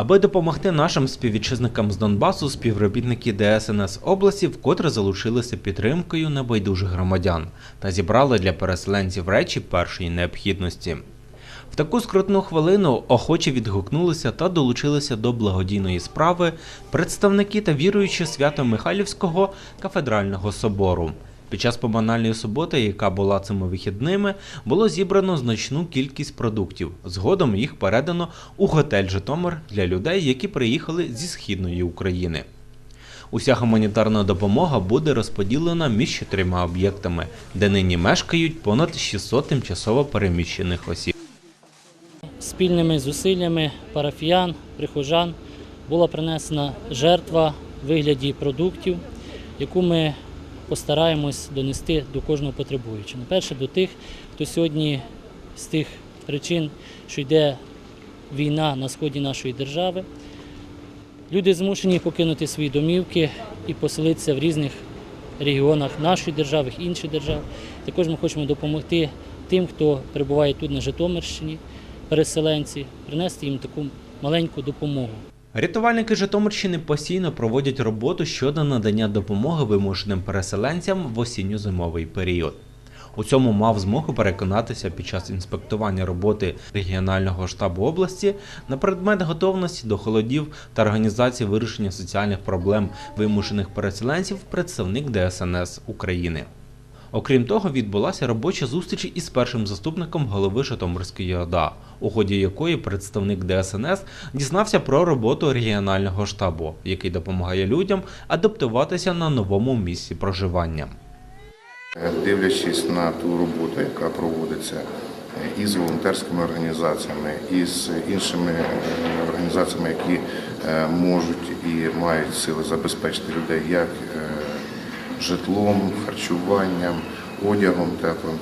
Аби допомогти нашим співвітчизникам з Донбасу, співробітники ДСНС області вкотре залучилися підтримкою небайдужих громадян та зібрали для переселенців речі першої необхідності. В таку скрутну хвилину охоче відгукнулися та долучилися до благодійної справи представники та віруючі Свято-Михайлівського кафедрального собору. Під час поминальної суботи, яка була цими вихідними, було зібрано значну кількість продуктів. Згодом їх передано у готель Житомир для людей, які приїхали зі східної України. Уся гуманітарна допомога буде розподілена між чотирма об'єктами, де нині мешкають понад 600 тимчасово переміщених осіб. Спільними зусиллями парафіян, прихожан була принесена жертва вигляді продуктів, яку ми постараємось донести до кожного потребуючого. Перше до тих, хто сьогодні з тих причин, що йде війна на сході нашої держави, люди змушені покинути свої домівки і поселитися в різних регіонах нашої держави, інших держав. Також ми хочемо допомогти тим, хто перебуває тут на Житомирщині, переселенці, принести їм таку маленьку допомогу. Рятувальники Житомирщини постійно проводять роботу щодо надання допомоги вимушеним переселенцям в осінньо-зимовий період. У цьому мав змогу переконатися під час інспектування роботи регіонального штабу області на предмет готовності до холодів та організації вирішення соціальних проблем вимушених переселенців представник ДСНС України. Окрім того, відбулася робоча зустріч із першим заступником голови Житомирської ОДА, у ході якої представник ДСНС дізнався про роботу регіонального штабу, який допомагає людям адаптуватися на новому місці проживання. Дивлячись на ту роботу, яка проводиться е, і з волонтерськими організаціями, і з іншими е, організаціями, які е, можуть і мають сили забезпечити людей як е, житлом, харчуванням, одягом теплим.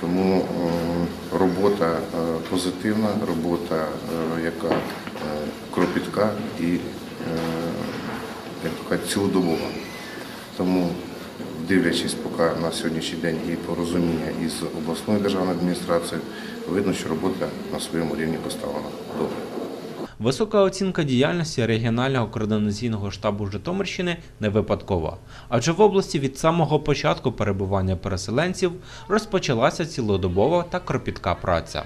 Тому е, робота е, позитивна, робота, е, яка кропітка і як то кажуть, цілодобова. Тому, дивлячись поки на сьогоднішній день і порозуміння із обласною державною адміністрацією, видно, що робота на своєму рівні поставлена добре. Висока оцінка діяльності регіонального координаційного штабу Житомирщини не випадкова, адже в області від самого початку перебування переселенців розпочалася цілодобова та кропітка праця.